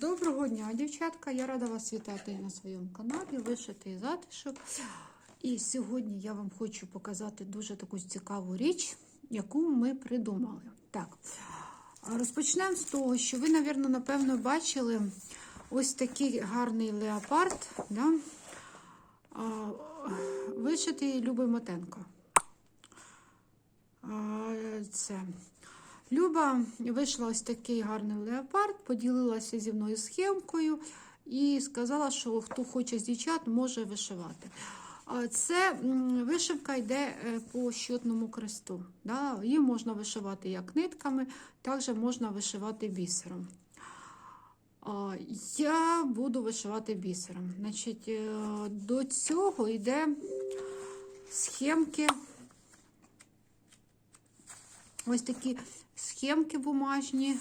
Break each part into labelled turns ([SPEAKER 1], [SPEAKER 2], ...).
[SPEAKER 1] Доброго дня, дівчатка! Я рада вас вітати на своєму каналі Вишитий затишок. І сьогодні я вам хочу показати дуже таку цікаву річ, яку ми придумали. Так, розпочнемо з того, що ви, напевно, напевно, бачили ось такий гарний леопард. Да? Вишитий Любий Матенко. Це. Люба вийшла ось такий гарний леопард, поділилася зі мною схемкою і сказала, що хто хоче з дівчат, може вишивати. Це вишивка йде е, по щотному кресту. Да? Її можна вишивати як нитками, також можна вишивати бісером. Я буду вишивати бісером. Значить, е, До цього йде схемки. Ось такі схемки бумажні,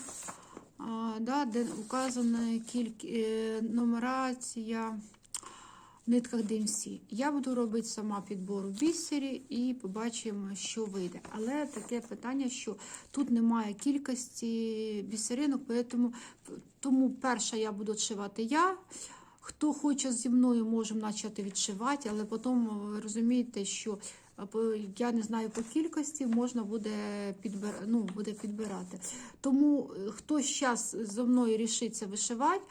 [SPEAKER 1] да, де вказана е, нумерація в нитках DMC. Я буду робити сама підбор у бісері і побачимо, що вийде. Але таке питання, що тут немає кількості бісеринок, тому, тому перша я буду відшивати я. Хто хоче зі мною, можемо почати відшивати, але потім розумієте, що я не знаю по кількості, можна буде підбир... ну, буде підбирати. Тому е, хто зараз зі мною рішиться вишивати,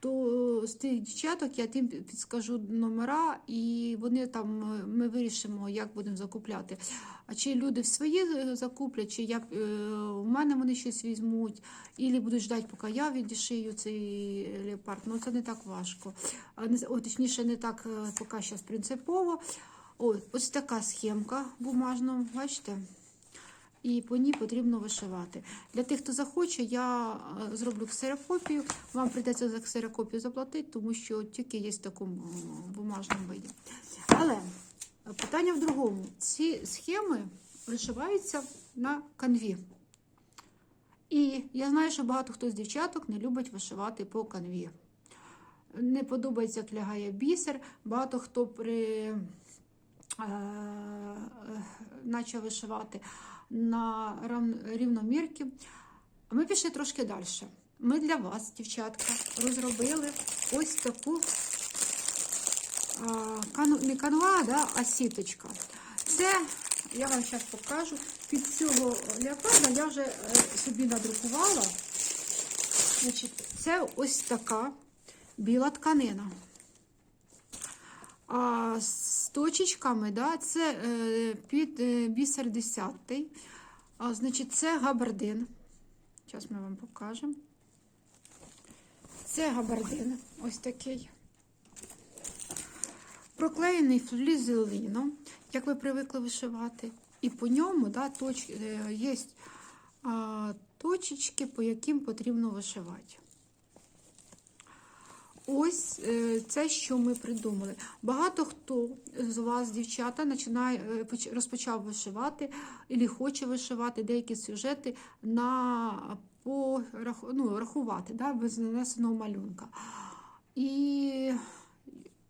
[SPEAKER 1] то з тих дівчаток я тим підскажу номера, і вони там е, ми вирішимо, як будемо закупляти. А чи люди в свої е, закуплять, чи я у мене вони щось візьмуть, і будуть ждати, поки я відшию цей леопард. Ну це не так важко. А не точніше, не так поки зараз принципово. Ось, ось така схемка бумажна, бачите? І по ній потрібно вишивати. Для тих, хто захоче, я зроблю ксерокопію. Вам прийдеться за ксерокопію заплатити, тому що тільки є в такому бумажному виді. Але питання в другому: ці схеми вишиваються на канві. І я знаю, що багато хто з дівчаток не любить вишивати по канві. Не подобається, як лягає бісер. Багато хто при почав вишивати на рівномірки. Ми пішли трошки далі. Ми для вас, дівчатка, розробили ось таку не канва, да, а сіточка. Це, я вам зараз покажу, під цього леопарда я вже собі надрукувала. Значить, Це ось така біла тканина. А точечками, да, це е, під е, бісер 10. А, значить, це габардин. Зараз ми вам покажемо. Це габардин ось такий. Проклеєний флізелином, як ви привикли вишивати. І по ньому да, точ, е, є точечки, по яким потрібно вишивати. Ось це, що ми придумали. Багато хто з вас, дівчата, починає, розпочав вишивати або хоче вишивати деякі сюжети на по, ну, рахувати да, без нанесеного малюнка. І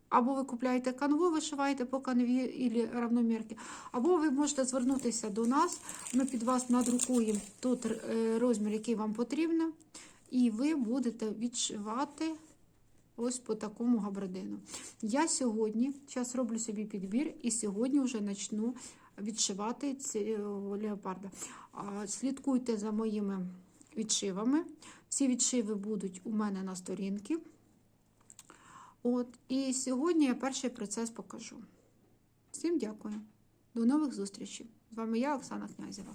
[SPEAKER 1] або ви купляєте канву, вишиваєте по канві або равномірки, або ви можете звернутися до нас, ми під вас надрукуємо тот розмір, який вам потрібно, і ви будете відшивати. Ось по такому габардину. Я сьогодні зараз роблю собі підбір, і сьогодні вже почну відшивати цього леопарда. Слідкуйте за моїми відшивами. Всі відшиви будуть у мене на сторінці. От, І сьогодні я перший процес покажу. Всім дякую. До нових зустрічей. З вами я, Оксана Князєва.